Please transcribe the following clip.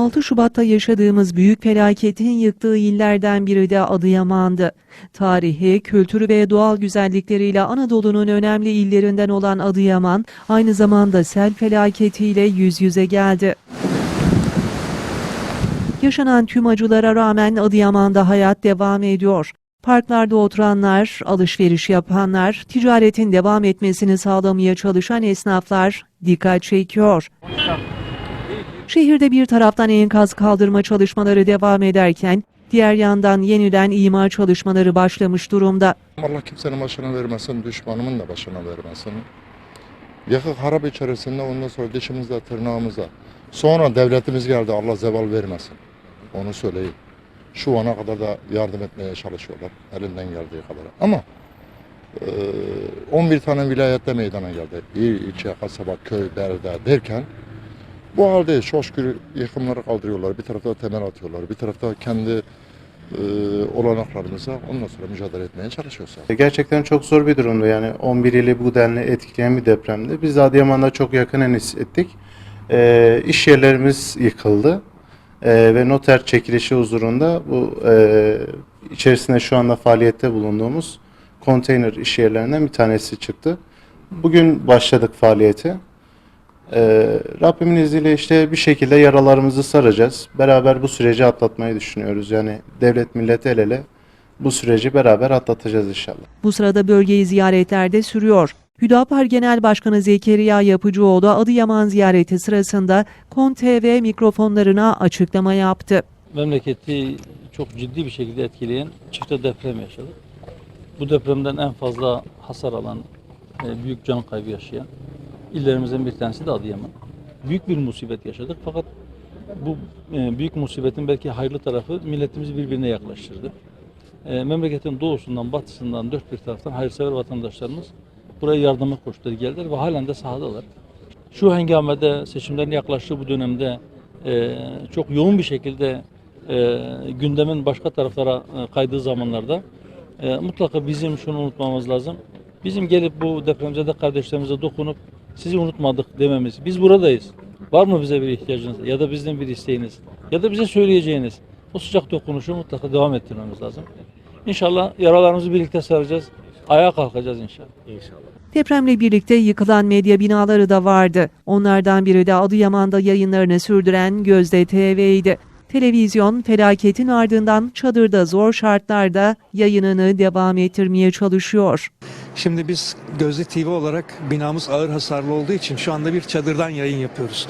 6 Şubat'ta yaşadığımız büyük felaketin yıktığı illerden biri de Adıyaman'dı. Tarihi, kültürü ve doğal güzellikleriyle Anadolu'nun önemli illerinden olan Adıyaman, aynı zamanda sel felaketiyle yüz yüze geldi. Yaşanan tüm acılara rağmen Adıyaman'da hayat devam ediyor. Parklarda oturanlar, alışveriş yapanlar, ticaretin devam etmesini sağlamaya çalışan esnaflar dikkat çekiyor. Şehirde bir taraftan enkaz kaldırma çalışmaları devam ederken, diğer yandan yeniden imar çalışmaları başlamış durumda. Allah kimsenin başına vermesin, düşmanımın da başına vermesin. Yakık harap içerisinde ondan sonra dişimizde, tırnağımıza. Sonra devletimiz geldi, Allah zeval vermesin. Onu söyleyeyim. Şu ana kadar da yardım etmeye çalışıyorlar, elinden geldiği kadar. Ama eee, 11 tane vilayette meydana geldi. İl, ilçe, kasaba, köy, belde derken bu halde çok şükür yıkımları kaldırıyorlar. Bir tarafta temel atıyorlar, bir tarafta kendi eee olanaklarımıza ondan sonra mücadele etmeye çalışıyoruz. Gerçekten çok zor bir durumdu yani 11 ili bu denli etkileyen bir depremdi. Biz Adıyaman'da çok yakinen hissettik. Ee, iş yerlerimiz yıkıldı Ee, ve noter çekilişi huzurunda bu e, içerisinde şu anda faaliyette bulunduğumuz konteyner iş yerlerinden bir tanesi çıktı. Bugün başladık faaliyete. Ee, Rabbimin izniyle işte bir şekilde yaralarımızı saracağız. Beraber bu süreci atlatmayı düşünüyoruz. Yani devlet millet el ele bu süreci beraber atlatacağız inşallah. Bu sırada bölgeyi ziyaretler de sürüyor. Hüdapar Genel Başkanı Zekeriya Yapıcıoğlu Adıyaman ziyareti sırasında KON TV mikrofonlarına açıklama yaptı. memleketi çok ciddi bir şekilde etkileyen çifte deprem yaşadık. Bu depremden en fazla hasar alan, e, büyük can kaybı yaşayan illerimizden bir tanesi de Adıyaman. Büyük bir musibet yaşadık fakat bu e, büyük musibetin belki hayırlı tarafı milletimizi birbirine yaklaştırdı. E, Memleketin doğusundan, batısından, dört bir taraftan hayırsever vatandaşlarımız buraya yardıma koştular, geldiler ve halen de sahadalar. Şu hengamede, seçimlerin yaklaştığı bu dönemde e, çok yoğun bir şekilde e, gündemin başka taraflara e, kaydığı zamanlarda e, mutlaka bizim şunu unutmamız lazım. Bizim gelip bu depremzede kardeşlerimize dokunup sizi unutmadık dememiz. Biz buradayız. Var mı bize bir ihtiyacınız ya da bizden bir isteğiniz ya da bize söyleyeceğiniz o sıcak dokunuşu mutlaka devam ettirmemiz lazım. İnşallah yaralarımızı birlikte saracağız. Ayağa kalkacağız inşallah. Depremle birlikte yıkılan medya binaları da vardı. Onlardan biri de Adıyaman'da yayınlarını sürdüren Gözde TV'ydi. Televizyon felaketin ardından çadırda zor şartlarda yayınını devam ettirmeye çalışıyor. Şimdi biz Gözde TV olarak binamız ağır hasarlı olduğu için şu anda bir çadırdan yayın yapıyoruz.